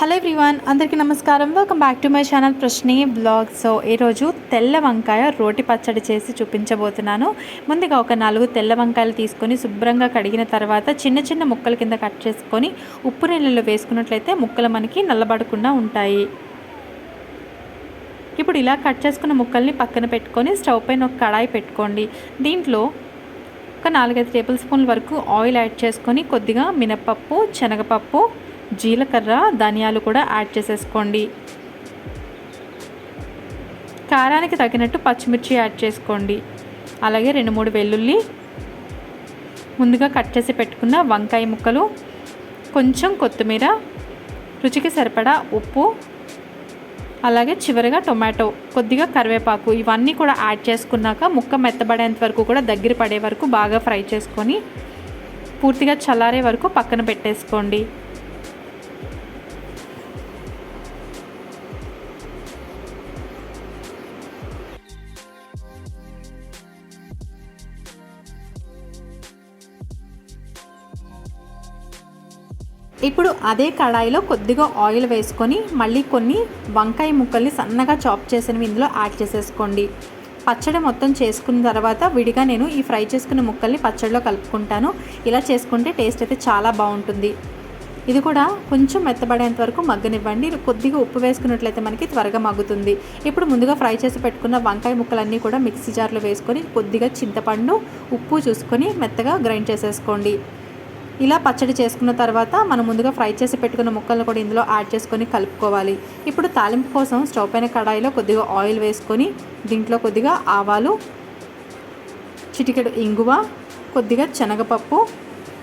Hello everyone అందరికీ నమస్కారం. Welcome back to my channel Prashni blog so ఈరోజు తెల్ల వంకాయ రోటి పచ్చడి చేసి చూపించబోతున్నాను. ముందుగా ఒక నాలుగు తెల్ల వంకాయలు తీసుకొని శుభ్రంగా కడిగిన తర్వాత చిన్న చిన్న ముక్కల కింద కట్ చేసుకొని ఉప్పు నీళ్ళలో వేసుకున్నట్లయితే ముక్కలు మనకి నల్లబడకుండా ఉంటాయి. ఇప్పుడు ఇలా కట్ చేసుకున్న ముక్కల్ని పక్కన పెట్టుకొని స్టవ్ పైన ఒక కడాయి పెట్టుకోండి. దీంట్లో ఒక నాలుగైదు టేబుల్ స్పూన్ల వరకు ఆయిల్ యాడ్ చేసుకొని కొద్దిగా మినపప్పు శనగపప్పు జీలకర్ర ధనియాలు కూడా యాడ్ చేసేసుకోండి. కారానికి తగినట్టు పచ్చిమిర్చి యాడ్ చేసుకోండి. అలాగే రెండు మూడు వెల్లుల్లి ముందుగా కట్ చేసి పెట్టుకున్న వంకాయ ముక్కలు కొంచెం కొత్తిమీర రుచికి సరిపడా ఉప్పు అలాగే చివరిగా టొమాటో కొద్దిగా కరివేపాకు ఇవన్నీ కూడా యాడ్ చేసుకున్నాక ముక్క మెత్తబడేంత వరకు కూడా దగ్గర పడే వరకు బాగా ఫ్రై చేసుకొని పూర్తిగా చల్లారే వరకు పక్కన పెట్టేసుకోండి. ఇప్పుడు అదే కడాయిలో కొద్దిగా ఆయిల్ వేసుకొని మళ్ళీ కొన్ని వంకాయ ముక్కల్ని సన్నగా చాప్ చేసినవి ఇందులో యాడ్ చేసేసుకోండి. పచ్చడి మొత్తం చేసుకున్న తర్వాత విడిగా నేను ఈ ఫ్రై చేసుకున్న ముక్కల్ని పచ్చడిలో కలుపుకుంటాను. ఇలా చేసుకుంటే టేస్ట్ అయితే చాలా బాగుంటుంది. ఇది కూడా కొంచెం మెత్తబడేంత వరకు మగ్గనివ్వండి. కొద్దిగా ఉప్పు వేసుకున్నట్లయితే మనకి త్వరగా మగ్గుతుంది. ఇప్పుడు ముందుగా ఫ్రై చేసి పెట్టుకున్న వంకాయ ముక్కలన్నీ కూడా మిక్సీ జార్లో వేసుకొని కొద్దిగా చింతపండు ఉప్పు చూసుకొని మెత్తగా గ్రైండ్ చేసేసుకోండి. ఇలా పచ్చడి చేసుకున్న తర్వాత మనం ముందుగా ఫ్రై చేసి పెట్టుకున్న ముక్కలను కూడా ఇందులో యాడ్ చేసుకొని కలుపుకోవాలి. ఇప్పుడు తాలింపు కోసం స్టవ్ పైన కడాయిలో కొద్దిగా ఆయిల్ వేసుకొని దీంట్లో కొద్దిగా ఆవాలు చిటికెడు ఇంగువ కొద్దిగా శనగపప్పు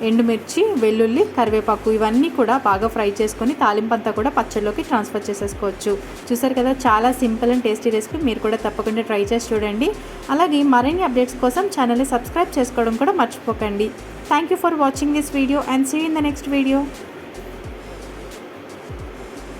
ఎండుమిర్చి వెల్లుల్లి కరివేపాకు ఇవన్నీ కూడా బాగా ఫ్రై చేసుకొని తాలింపంతా కూడా పచ్చడిలోకి ట్రాన్స్ఫర్ చేసేసుకోవచ్చు. చూసారు కదా చాలా సింపుల్ అండ్ టేస్టీ రెసిపీ. మీరు కూడా తప్పకుండా ట్రై చేసి చూడండి. అలాగే మరిన్ని అప్డేట్స్ కోసం ఛానల్ని సబ్స్క్రైబ్ చేసుకోవడం కూడా మర్చిపోకండి. Thank you for watching this video and see in the next video